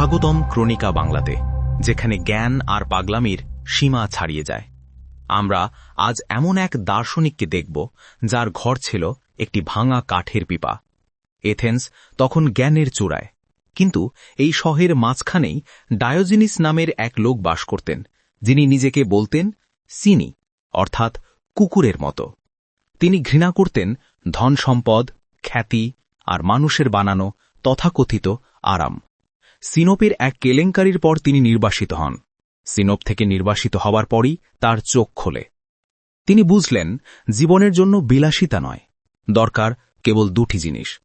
স্বাগতম ক্রনিকা বাংলাতে, যেখানে জ্ঞান আর পাগলামির সীমা ছাড়িয়ে যায়। আমরা আজ এমন এক দার্শনিককে দেখব, যার ঘর ছিল একটি ভাঙা কাঠের পিপা। এথেন্স তখন জ্ঞানের চূড়ায়। কিন্তু এই শহের মাঝখানেই ডায়োজিনিস নামের এক লোক বাস করতেন, যিনি নিজেকে বলতেন সিনি, অর্থাৎ কুকুরের মতো। তিনি ঘৃণা করতেন ধন সম্পদ খ্যাতি আর মানুষের বানানো তথাকথিত আরাম। সিনোপের এক কেলেঙ্কারির পর তিনি নির্বাসিত হন। সিনোপ থেকে নির্বাসিত হওয়ার পরই তার চোখ খোলে। তিনি বুঝলেন, জীবনের জন্য বিলাসিতা নয়, দরকার কেবল দুটি জিনিস,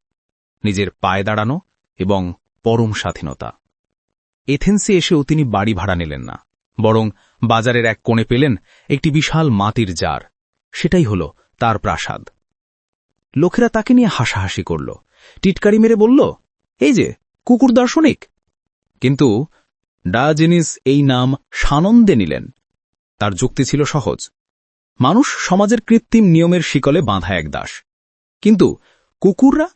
নিজের পায়ে দাঁড়ানো এবং পরম স্বাধীনতা। এথেন্সে এসেও তিনি বাড়ি ভাড়া নিলেন না, বরং বাজারের এক কোণে পেলেন একটি বিশাল মাটির জার, সেটাই হল তার প্রাসাদ। লোকেরা তাকে নিয়ে হাসাহাসি করল, টিটকারি মেরে বলল, এই যে, কুকুর দার্শনিক কিন্তু ডায়াজেনিস এই নাম সানন্দে নিলেন। তার যুক্তি ছিল সহজ। মানুষ সমাজের কৃত্রিম নিয়মের শিকলে বাঁধা এক দাস। কিন্তু কুকুররা?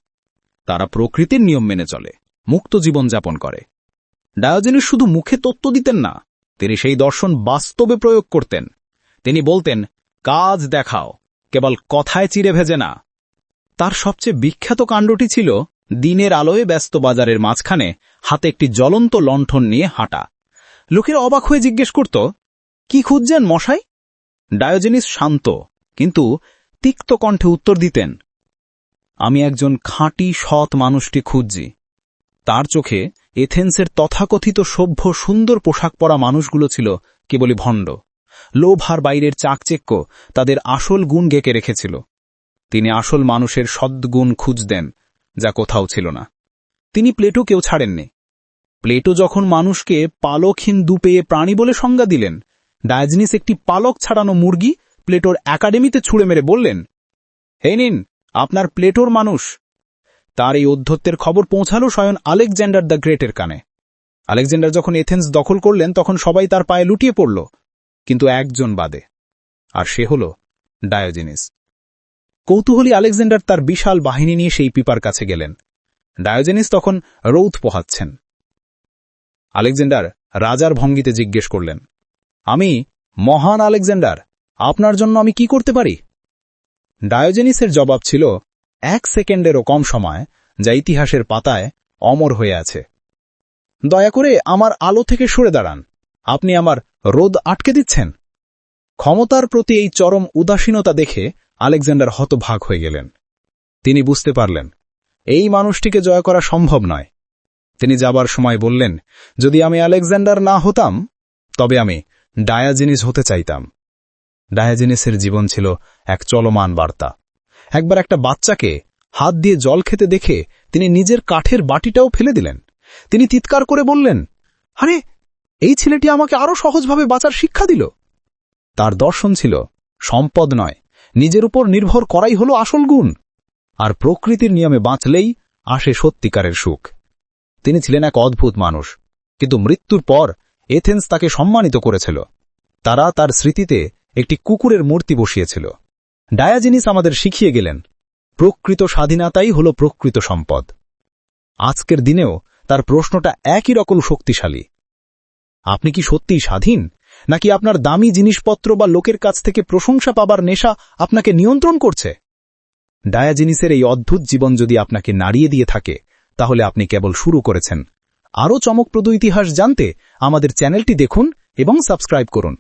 তারা প্রকৃতির নিয়ম মেনে চলে, মুক্ত জীবন যাপন করে। ডায়োজেনিস শুধু মুখে তত্ত্ব দিতেন না, তিনি সেই দর্শন বাস্তবে প্রয়োগ করতেন। তিনি বলতেন, কাজ দেখাও, কেবল কথায় চিড়ে ভেজে না। তার সবচেয়ে বিখ্যাত কাণ্ডটি ছিল দিনের আলোয় ব্যস্ত বাজারের মাঝখানে হাতে একটি জ্বলন্ত লণ্ঠন নিয়ে হাঁটা। লোকের অবাক হয়ে জিজ্ঞেস করত, কি খুঁজছেন মশাই? ডায়োজেনিস শান্ত, কিন্তু তিক্ত কণ্ঠে উত্তর দিতেন, আমি একজন খাঁটি, সৎ মানুষটি খুঁজছি। তার চোখে এথেন্সের তথাকথিত সভ্য, সুন্দর পোশাক পরা মানুষগুলো ছিল কেবলই ভণ্ড। লোভ আর বাইরের চাকচেক্য তাদের আসল গুণ গেঁকে রেখেছিল। তিনি আসল মানুষের সদ্গুণ খুঁজতেন যা কোথাও ছিল না। তিনি প্লেটো কেউ ছাড়েননি। প্লেটো যখন মানুষকে পালকহীন দুপেয়ে প্রাণী বলে সংজ্ঞা দিলেন, ডায়াজনিস একটি পালক ছাড়ানো মুরগি প্লেটোর একাডেমিতে ছুঁড়ে মেরে বললেন, হে নিন, আপনার প্লেটোর মানুষ। তার এই অধ্যত্বের খবর পৌঁছালো স্বয়ং আলেকজান্ডার দ্য গ্রেটের কানে। আলেকজান্ডার যখন এথেন্স দখল করলেন, তখন সবাই তার পায়ে লুটিয়ে পড়ল, কিন্তু একজন বাদে, আর সে হল ডায়োজিনিস। কৌতূহলী আলেকজান্ডার তার বিশাল বাহিনী নিয়ে সেই পিপার কাছে গেলেন। ডায়োজেনিস তখন রৌথ পোহাচ্ছেন। আলেকজান্ডার রাজার ভঙ্গিতে জিজ্ঞেস করলেন, আমি মহান আলেকজান্ডার, আপনার জন্য আমি কি করতে পারি? ডায়োজেনিসের জবাব ছিল, এক সেকেন্ডেরও কম সময়, যা ইতিহাসের পাতায় অমর হয়ে আছে। দয়া করে আমার আলো থেকে সরে দাঁড়ান। আপনি আমার রোদ আটকে দিচ্ছেন? ক্ষমতার প্রতি এই চরম উদাসীনতা দেখে আলেকজান্ডার হতভাগ হয়ে গেলেন। তিনি বুঝতে পারলেন, এই মানুষটিকে জয় করা সম্ভব নয়। তিনি যাবার সময় বললেন, যদি আমি আলেকজান্ডার না হতাম, তবে আমি ডায়াজিনিস হতে চাইতাম। ডায়াজিনিসের জীবন ছিল এক চলমান বার্তা। একবার একটা বাচ্চাকে হাত দিয়ে জল খেতে দেখে তিনি নিজের কাঠের বাটিটাও ফেলে দিলেন। তিনি চিৎকার করে বললেন, আরে, এই ছেলেটি আমাকে আরও সহজভাবে বাঁচার শিক্ষা দিল। তার দর্শন ছিল সম্পদ নয় নিজের উপর নির্ভর করাই হল আসল গুণ। আর প্রকৃতির নিয়মে বাঁচলেই আসে সত্যিকারের সুখ। তিনি ছিলেন এক অদ্ভুত মানুষ, কিন্তু মৃত্যুর পর এথেন্স তাকে সম্মানিত করেছিল। তারা তার স্মৃতিতে একটি কুকুরের মূর্তি বসিয়েছিল। ডায়াজিনিস আমাদের শিখিয়ে গেলেন, প্রকৃত স্বাধীনতাই হল প্রকৃত সম্পদ। আজকের দিনেও তার প্রশ্নটা একই রকম শক্তিশালী। আপনি কি সত্যিই স্বাধীন? নাকি আপনার দামি জিনিসপত্র বা লোকের কাছ থেকে প্রশংসা পাবার নেশা আপনাকে নিয়ন্ত্রণ করছে? ডায়াজিনিসের এই অদ্ভুত জীবন যদি আপনাকে নাড়িয়ে দিয়ে থাকে, তাহলে আপনি কেবল শুরু করেছেন। আরও চমকপ্রদ ইতিহাস জানতে আমাদের চ্যানেলটি দেখুন এবং সাবস্ক্রাইব করুন।